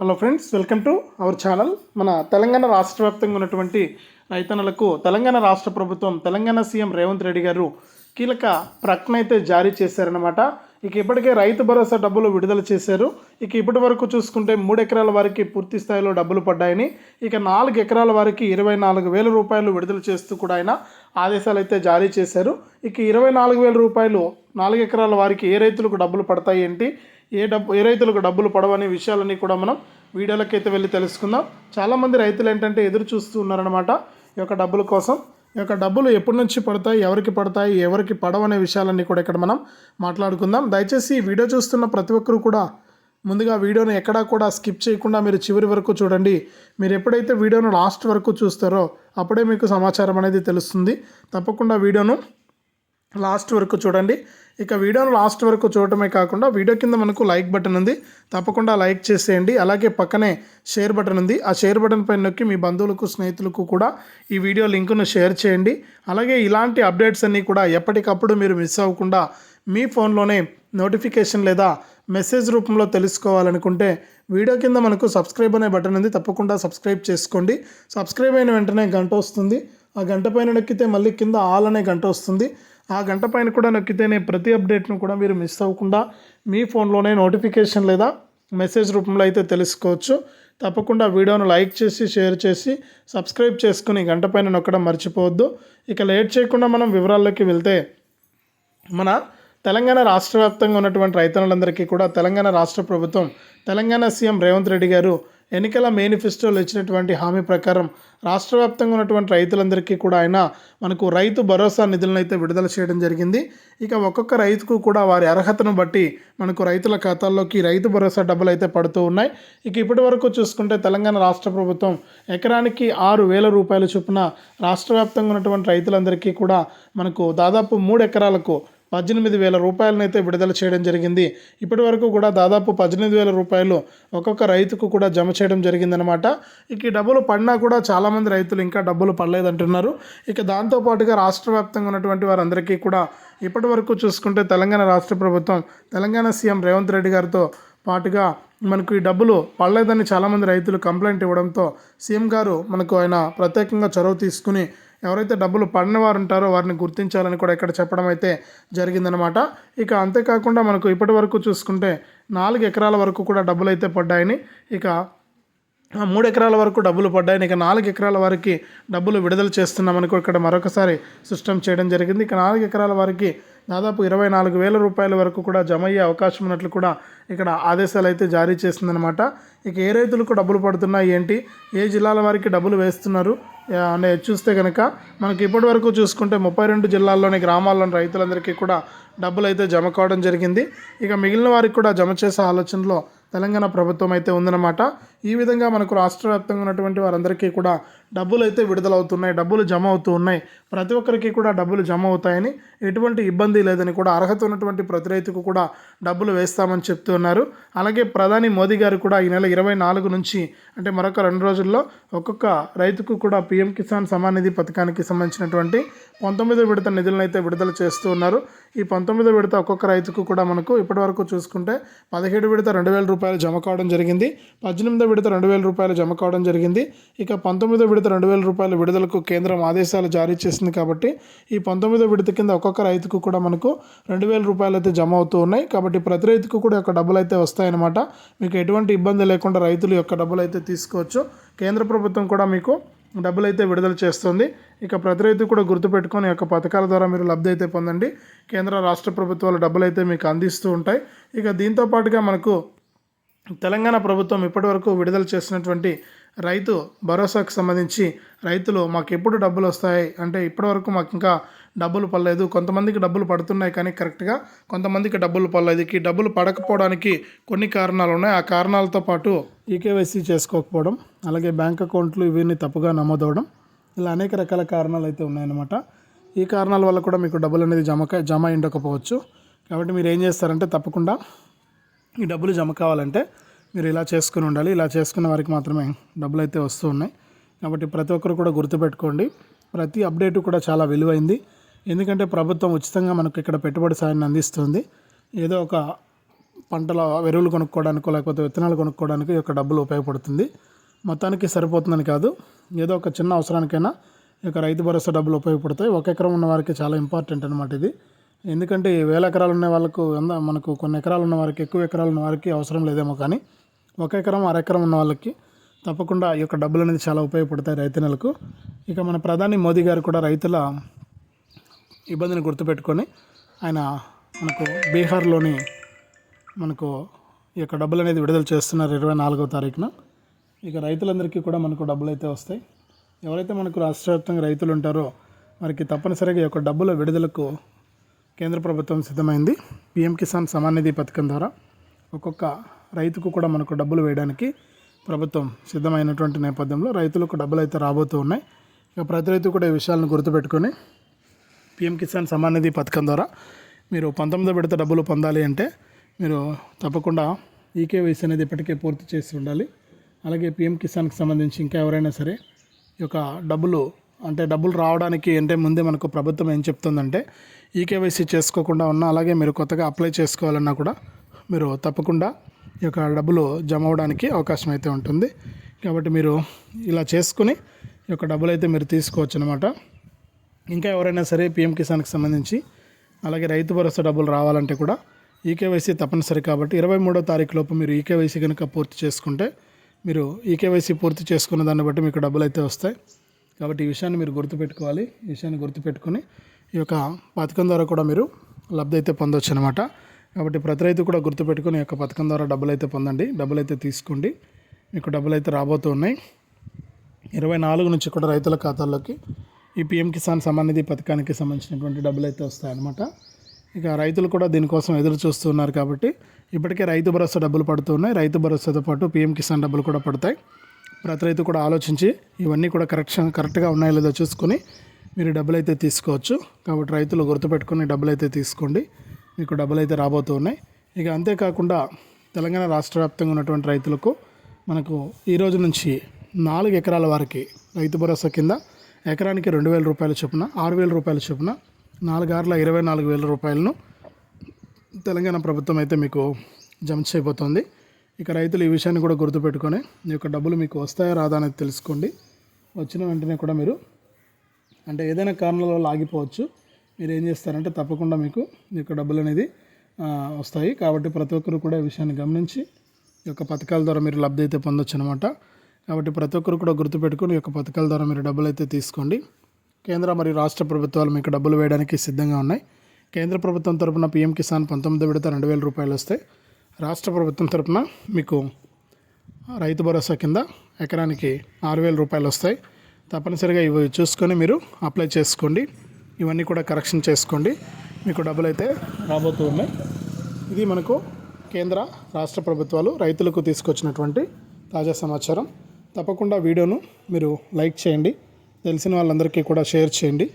Hello friends welcome to our channel మన తెలంగాణ రాష్ట్ర వ్యాప్తంగా ఉన్నటువంటి రైతన్నలకు తెలంగాణ రాష్ట్ర ప్రభుత్వం తెలంగాణ సీఎం రేవంత్ రెడ్డి గారు కీలక ప్రకటన అయితే జారీ చేశారనమాట ఇక ఇప్పటికే రైతు భరోసా డబ్బులు విడుదల చేశారు. ఇక ఇప్పటి వరకు చూసుకుంటే మూడు ఎకరాల వారికి పూర్తి స్థాయిలో డబ్బులు పడ్డాయని ఇక నాలుగు ఎకరాల వారికి ఇరవై నాలుగు వేల రూపాయలు విడుదల చేస్తూ కూడా ఆయన ఆదేశాలు అయితే జారీ చేశారు. ఇక ఇరవై నాలుగు వేల రూపాయలు నాలుగు ఎకరాల వారికి ఏ రైతులకు డబ్బులు పడతాయి ఏంటి? ఏ డబ్బు ఏ రైతులకు డబ్బులు పడవనే విషయాలన్నీ కూడా మనం వీడియోలకి అయితే వెళ్ళి తెలుసుకుందాం. చాలామంది రైతులు ఏంటంటే ఎదురు చూస్తూ ఉన్నారనమాట ఈ యొక్క డబ్బుల కోసం. ఈ యొక్క డబ్బులు ఎప్పటి నుంచి పడతాయి ఎవరికి పడతాయి ఎవరికి పడవనే విషయాలన్నీ కూడా ఇక్కడ మనం మాట్లాడుకుందాం. దయచేసి ఈ వీడియో చూస్తున్న ప్రతి ఒక్కరూ కూడా ముందుగా వీడియోను ఎక్కడా కూడా స్కిప్ చేయకుండా మీరు చివరి వరకు చూడండి. మీరు ఎప్పుడైతే వీడియోను లాస్ట్ వరకు చూస్తారో అప్పుడే మీకు సమాచారం అనేది తెలుస్తుంది. తప్పకుండా వీడియోను లాస్ట్ వరకు చూడండి. ఇక వీడియోను లాస్ట్ వరకు చూడటమే కాకుండా వీడియో కింద మనకు లైక్ బటన్ ఉంది. తప్పకుండా లైక్ చేసేయండి. అలాగే పక్కనే షేర్ బటన్ ఉంది. ఆ షేర్ బటన్ పైన నొక్కి మీ బంధువులకు స్నేహితులకు కూడా ఈ వీడియో లింకును షేర్ చేయండి. అలాగే ఇలాంటి అప్డేట్స్ అన్నీ కూడా ఎప్పటికప్పుడు మీరు మిస్ అవ్వకుండా మీ ఫోన్లోనే నోటిఫికేషన్ లేదా మెసేజ్ రూపంలో తెలుసుకోవాలనుకుంటే వీడియో కింద మనకు సబ్స్క్రైబ్ అనే బటన్ ఉంది. తప్పకుండా సబ్స్క్రైబ్ చేసుకోండి. సబ్స్క్రైబ్ అయిన వెంటనే గంట వస్తుంది. ఆ గంట పైన నొక్కితే మళ్ళీ కింద ఆల్ అనే గంట వస్తుంది. ఆ గంట పైన కూడా నొక్కితేనే ప్రతి అప్డేట్ను కూడా మీరు మిస్ అవ్వకుండా మీ ఫోన్లోనే నోటిఫికేషన్ లేదా మెసేజ్ రూపంలో అయితే తెలుసుకోవచ్చు. తప్పకుండా వీడియోను లైక్ చేసి షేర్ చేసి సబ్స్క్రైబ్ చేసుకుని గంట పైన నొక్కడం మర్చిపోవద్దు. ఇక లేట్ చేయకుండా మనం వివరాల్లోకి వెళ్తే మన తెలంగాణ రాష్ట్ర వ్యాప్తంగా ఉన్నటువంటి రైతన్నులందరికీ కూడా తెలంగాణ రాష్ట్ర ప్రభుత్వం తెలంగాణ సీఎం రేవంత్ రెడ్డి గారు ఎన్నికల మేనిఫెస్టోలో ఇచ్చినటువంటి హామీ ప్రకారం రాష్ట్ర వ్యాప్తంగా ఉన్నటువంటి రైతులందరికీ కూడా ఆయన మనకు రైతు భరోసా నిధులను అయితే విడుదల చేయడం జరిగింది. ఇక ఒక్కొక్క రైతుకు కూడా వారి అర్హతను బట్టి మనకు రైతుల ఖాతాల్లోకి రైతు భరోసా డబ్బులు అయితే పడుతూ ఉన్నాయి. ఇక ఇప్పటి వరకు చూసుకుంటే తెలంగాణ రాష్ట్ర ప్రభుత్వం ఎకరానికి ఆరు వేల రూపాయల చొప్పున రాష్ట్ర వ్యాప్తంగా ఉన్నటువంటి రైతులందరికీ కూడా మనకు దాదాపు మూడు ఎకరాలకు పద్దెనిమిది వేల రూపాయలనైతే విడుదల చేయడం జరిగింది. ఇప్పటి వరకు కూడా దాదాపు పద్దెనిమిది వేల రూపాయలు ఒక్కొక్క రైతుకు కూడా జమ చేయడం జరిగిందనమాట ఇక ఈ డబ్బులు పడినా కూడా చాలామంది రైతులు ఇంకా డబ్బులు పడలేదంటున్నారు. ఇక దాంతోపాటుగా రాష్ట్ర వ్యాప్తంగా ఉన్నటువంటి వారందరికీ కూడా ఇప్పటి వరకు చూసుకుంటే తెలంగాణ రాష్ట్ర ప్రభుత్వం తెలంగాణ సీఎం రేవంత్ రెడ్డి గారితో పాటుగా మనకు ఈ డబ్బులు పడలేదని చాలామంది రైతులు కంప్లైంట్ ఇవ్వడంతో సీఎం గారు మనకు ఆయన ప్రత్యేకంగా చొరవ తీసుకుని ఎవరైతే డబ్బులు పడిన వారు ఉంటారో వారిని గుర్తించాలని కూడా ఇక్కడ చెప్పడం అయితే జరిగిందనమాట ఇక అంతేకాకుండా మనకు ఇప్పటి వరకు చూసుకుంటే నాలుగు ఎకరాల వరకు కూడా డబ్బులు అయితే పడ్డాయని ఇక మూడు ఎకరాల వరకు డబ్బులు పడ్డాయి ఇక నాలుగు ఎకరాల వారికి డబ్బులు విడుదల చేస్తున్నామని కూడా ఇక్కడ మరొకసారి సిస్టమ్ చేయడం జరిగింది. ఇక నాలుగు ఎకరాల వారికి దాదాపు ఇరవై నాలుగు వేల రూపాయల వరకు కూడా జమ అయ్యే అవకాశం ఉన్నట్లు కూడా ఇక్కడ ఆదేశాలు అయితే జారీ చేసిందనమాట ఇక ఏ రైతులకు డబ్బులు పడుతున్నాయి ఏంటి? ఏ జిల్లాల వారికి డబ్బులు వేస్తున్నారు? అనే చూస్తే కనుక మనకి ఇప్పటి వరకు చూసుకుంటే ముప్పై రెండు జిల్లాల్లోని గ్రామాల్లోని రైతులందరికీ కూడా డబ్బులు అయితే జమ కావడం జరిగింది. ఇక మిగిలిన వారికి కూడా జమ చేసే ఆలోచనలో తెలంగాణ ప్రభుత్వం అయితే ఉందన్నమాట. ఈ విధంగా మనకు రాష్ట్ర వ్యాప్తంగా ఉన్నటువంటి వారందరికీ కూడా డబ్బులు అయితే విడుదలవుతున్నాయి డబ్బులు జమ అవుతూ ఉన్నాయి ప్రతి ఒక్కరికి కూడా డబ్బులు జమ అవుతాయని ఎటువంటి ఇబ్బంది లేదని కూడా అర్హత ఉన్నటువంటి ప్రతి రైతుకు కూడా డబ్బులు వేస్తామని చెప్తూ ఉన్నారు. అలాగే ప్రధాని మోదీ గారు కూడా ఈ నెల ఇరవై నాలుగు నుంచి అంటే మరొక రెండు రోజుల్లో ఒక్కొక్క రైతుకు కూడా పీఎం కిసాన్ సమాన్ నిధి పథకానికి సంబంధించినటువంటి పంతొమ్మిదో విడత నిధులను అయితే విడుదల చేస్తూ ఉన్నారు. ఈ పంతొమ్మిదో విడత ఒక్కొక్క రైతుకు కూడా మనకు ఇప్పటివరకు చూసుకుంటే పదిహేడు విడత రెండు వేల రూపాయలు జమ కావడం జరిగింది. పద్దెనిమిదో విడత రెండు వేల రూపాయలు జమ కావడం జరిగింది. ఇక పంతొమ్మిదో విడత రెండు వేల రూపాయల విడుదలకు కేంద్రం ఆదేశాలు జారీ చేసింది కాబట్టి ఈ పంతొమ్మిదో విడత కింద ఒక్కొక్క రైతుకు కూడా మనకు రెండు వేల రూపాయలు అయితే జమ అవుతూ ఉన్నాయి. కాబట్టి ప్రతి రైతుకు కూడా యొక్క డబ్బులు అయితే వస్తాయన్నమాట. మీకు ఎటువంటి ఇబ్బంది లేకుండా రైతులు యొక్క డబ్బులు అయితే తీసుకోవచ్చు. కేంద్ర ప్రభుత్వం కూడా మీకు డబ్బులు అయితే విడుదల చేస్తుంది. ఇక ప్రతి రైతు కూడా గుర్తుపెట్టుకొని యొక్క పథకాల ద్వారా మీరు లబ్ధి అయితే పొందండి. కేంద్ర రాష్ట్ర ప్రభుత్వాలు డబ్బులు అయితే మీకు అందిస్తూ ఉంటాయి. ఇక దీంతో పాటుగా మనకు తెలంగాణ ప్రభుత్వం ఇప్పటివరకు విడుదల చేసినటువంటి రైతు భరోసాకు సంబంధించి రైతులు మాకు ఎప్పుడు డబ్బులు వస్తాయి? అంటే ఇప్పటివరకు మాకు ఇంకా డబ్బులు పడలేదు. కొంతమందికి డబ్బులు పడుతున్నాయి కానీ కరెక్ట్గా కొంతమందికి డబ్బులు పడలేదు. ఈ డబ్బులు పడకపోవడానికి కొన్ని కారణాలు ఉన్నాయి. ఆ కారణాలతో పాటు ఈకేవైసీ చేసుకోకపోవడం అలాగే బ్యాంక్ అకౌంట్లు ఇవన్నీ తప్పుగా నమోదవడం ఇలా అనేక రకాల కారణాలు అయితే ఉన్నాయన్నమాట. ఈ కారణాల వల్ల కూడా మీకు డబ్బులు అనేది జమ జమ అయి ఉండకపోవచ్చు కాబట్టి మీరు ఏం చేస్తారంటే తప్పకుండా ఈ డబ్బులు జమ కావాలంటే మీరు ఇలా చేసుకుని ఉండాలి ఇలా చేసుకున్న వారికి మాత్రమే డబ్బులు అయితే వస్తూ ఉన్నాయి. కాబట్టి ప్రతి ఒక్కరు కూడా గుర్తుపెట్టుకోండి. ప్రతి అప్డేట్ కూడా చాలా విలువైంది. ఎందుకంటే ప్రభుత్వం ఉచితంగా మనకు ఇక్కడ పెట్టుబడి సాయాన్ని అందిస్తుంది. ఏదో ఒక పంటల ఎరువులు కొనుక్కోవడానికో లేకపోతే విత్తనాలు కొనుక్కోవడానికి ఈ యొక్క డబ్బులు ఉపయోగపడుతుంది. మొత్తానికి సరిపోతుందని కాదు. ఏదో ఒక చిన్న అవసరానికైనా ఈ యొక్క రైతు భరోసా డబ్బులు ఉపయోగపడతాయి. ఒక ఎకరం ఉన్న వారికి చాలా ఇంపార్టెంట్ అనమాట ఇది. ఎందుకంటే వేల ఎకరాలు ఉన్న వాళ్ళకు మనకు కొన్ని ఎకరాలు ఉన్న వారికి ఎక్కువ ఎకరాలు ఉన్న వారికి అవసరం లేదేమో కానీ ఒక ఎకరం అరెకరం ఉన్న వాళ్ళకి తప్పకుండా ఈ యొక్క డబ్బులు అనేది చాలా ఉపయోగపడతాయి రైతన్నలకు. ఇక మన ప్రధాని మోదీ గారు కూడా రైతుల ఇబ్బందిని గుర్తుపెట్టుకొని ఆయన మనకు బీహార్లోని మనకు ఈ యొక్క డబ్బులు అనేది విడుదల చేస్తున్నారు ఇరవై నాలుగవ తారీఖున. ఇక రైతులందరికీ కూడా మనకు డబ్బులు అయితే వస్తాయి. ఎవరైతే మనకు రాష్ట్ర వ్యాప్తంగా రైతులు ఉంటారో వారికి తప్పనిసరిగా ఈ యొక్క డబ్బుల విడుదలకు కేంద్ర ప్రభుత్వం సిద్ధమైంది. పిఎం కిసాన్ సమాన్ నిధి పథకం ద్వారా ఒక్కొక్క రైతుకు కూడా మనకు డబ్బులు వేయడానికి ప్రభుత్వం సిద్ధమైనటువంటి నేపథ్యంలో రైతులకు డబ్బులు అయితే రాబోతూ ఉన్నాయి. ఇక ప్రతి రైతు కూడా ఈ విషయాలను గుర్తుపెట్టుకొని పిఎం కిసాన్ సమాన్ నిధి పథకం ద్వారా మీరు పంతొమ్మిదో విడత డబ్బులు పొందాలి అంటే మీరు తప్పకుండా ఈకేవైసీ అనేది ఇప్పటికే పూర్తి చేసి ఉండాలి. అలాగే పిఎం కిసాన్కి సంబంధించి ఇంకా ఎవరైనా సరే ఈ యొక్క డబ్బులు అంటే డబ్బులు రావడానికి అంటే ముందే మనకు ప్రభుత్వం ఏం చెప్తుందంటే ఈకేవైసీ చేసుకోకుండా ఉన్నా అలాగే మీరు కొత్తగా అప్లై చేసుకోవాలన్నా కూడా మీరు తప్పకుండా ఈ యొక్క డబ్బులు జమ అవడానికి అవకాశం అయితే ఉంటుంది. కాబట్టి మీరు ఇలా చేసుకుని ఈ యొక్క డబ్బులు అయితే మీరు తీసుకోవచ్చు అనమాట ఇంకా ఎవరైనా సరే పిఎం కిసాన్కి సంబంధించి అలాగే రైతు భరోసా డబ్బులు రావాలంటే కూడా ఈకేవైసీ తప్పనిసరి కాబట్టి ఇరవై మూడో తారీఖు లోపు మీరు ఈకేవైసీ కనుక పూర్తి చేసుకుంటే మీరు ఈకేవైసీ పూర్తి చేసుకున్న దాన్ని బట్టి మీకు డబ్బులు అయితే వస్తాయి. కాబట్టి ఈ విషయాన్ని మీరు గుర్తుపెట్టుకోవాలి. ఈ విషయాన్ని గుర్తుపెట్టుకొని ఈ యొక్క పథకం ద్వారా కూడా మీరు లబ్ధి అయితే పొందొచ్చు అనమాట కాబట్టి ప్రతి రైతు కూడా గుర్తుపెట్టుకుని ఈ యొక్క పథకం ద్వారా డబ్బులు అయితే పొందండి. డబ్బులు అయితే తీసుకోండి. మీకు డబ్బులు అయితే రాబోతూ ఉన్నాయి. ఇరవై నాలుగు నుంచి కూడా రైతుల ఖాతాల్లోకి ఈ పిఎం కిసాన్ సమానిధి పథకానికి సంబంధించినటువంటి డబ్బులు అయితే వస్తాయన్నమాట. ఇక రైతులు కూడా దీనికోసం ఎదురు చూస్తున్నారు కాబట్టి ఇప్పటికే రైతు భరోసా డబ్బులు పడుతున్నాయి రైతు భరోసాతో పాటు పిఎం కిసాన్ డబ్బులు కూడా పడతాయి. ప్రతి రైతు కూడా ఆలోచించి ఇవన్నీ కూడా కరెక్షన్ కరెక్ట్గా ఉన్నాయో లేదో చూసుకొని మీరు డబ్బులు అయితే తీసుకోవచ్చు. కాబట్టి రైతులు గుర్తుపెట్టుకుని డబ్బులు అయితే తీసుకోండి. మీకు డబ్బులు అయితే రాబోతూ ఉన్నాయి. ఇక అంతేకాకుండా తెలంగాణ రాష్ట్ర వ్యాప్తంగా ఉన్నటువంటి రైతులకు మనకు ఈ రోజు నుంచి నాలుగు ఎకరాల వారికి రైతు భరోసా కింద ఎకరానికి రెండు వేల రూపాయల చొప్పున ఆరు వేల రూపాయల చొప్పున నాలుగారుల ఇరవై నాలుగు వేల రూపాయలను తెలంగాణ ప్రభుత్వం అయితే మీకు జమ చేయబోతోంది. ఇక రైతులు ఈ విషయాన్ని కూడా గుర్తుపెట్టుకొని ఈ యొక్క డబ్బులు మీకు వస్తాయా రాదా అనేది తెలుసుకోండి. వచ్చిన వెంటనే కూడా మీరు అంటే ఏదైనా కారణాల వల్ల ఆగిపోవచ్చు. మీరు ఏం చేస్తారంటే తప్పకుండా మీకు యొక్క డబ్బులు అనేది వస్తాయి. కాబట్టి ప్రతి ఒక్కరు కూడా ఈ విషయాన్ని గమనించి ఈ యొక్క పథకాల ద్వారా మీరు లబ్ధి అయితే పొందొచ్చు అనమాట కాబట్టి ప్రతి ఒక్కరు కూడా గుర్తుపెట్టుకుని ఈ యొక్క పథకాల ద్వారా మీరు డబ్బులు అయితే తీసుకోండి. కేంద్ర మరియు రాష్ట్ర ప్రభుత్వాలు మీకు డబ్బులు వేయడానికి సిద్ధంగా ఉన్నాయి. కేంద్ర ప్రభుత్వం తరపున పీఎం కిసాన్ పంతొమ్మిది విడత రెండు వేల రూపాయలు వస్తాయి రాష్ట్ర ప్రభుత్వం తరపున మీకు రైతు భరోసా కింద ఎకరానికి ఆరు వేల రూపాయలు వస్తాయి. తప్పనిసరిగా ఇవి చూసుకొని మీరు అప్లై చేసుకోండి. ఇవన్నీ కూడా కరెక్షన్ చేసుకోండి. మీకు డబ్బులు అయితే రాబోతూ ఉన్నాయి. ఇది మనకు కేంద్ర రాష్ట్ర ప్రభుత్వాలు రైతులకు తీసుకొచ్చినటువంటి తాజా సమాచారం. తప్పకుండా వీడియోను మీరు లైక్ చేయండి. తెలిసిన వాళ్ళందరికీ కూడా షేర్ చేయండి.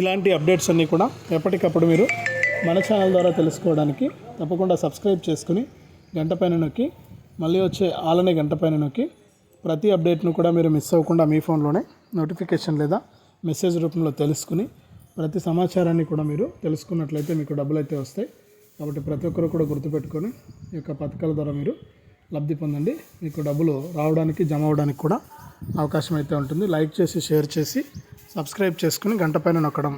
ఇలాంటి అప్డేట్స్ అన్నీ కూడా ఎప్పటికప్పుడు మీరు మన ఛానల్ ద్వారా తెలుసుకోవడానికి తప్పకుండా సబ్స్క్రైబ్ చేసుకుని గంట పైన నొక్కి మళ్ళీ వచ్చే ఆలనే గంట పైన నొక్కి ప్రతి అప్డేట్ను కూడా మీరు మిస్ అవ్వకుండా మీ ఫోన్లోనే నోటిఫికేషన్ లేదా మెసేజ్ రూపంలో తెలుసుకుని ప్రతి సమాచారాన్ని కూడా మీరు తెలుసుకున్నట్లయితే మీకు డబ్బులు అయితే వస్తాయి. కాబట్టి ప్రతి ఒక్కరు కూడా గుర్తుపెట్టుకొని ఈ యొక్క పథకాల ద్వారా మీరు లబ్ధి పొందండి. మీకు డబ్బులు రావడానికి జమ అవ్వడానికి కూడా అవకాశం అయితే ఉంటుంది. లైక్ చేసి షేర్ చేసి సబ్స్క్రైబ్ చేసుకుని గంట పైన నొక్కడం.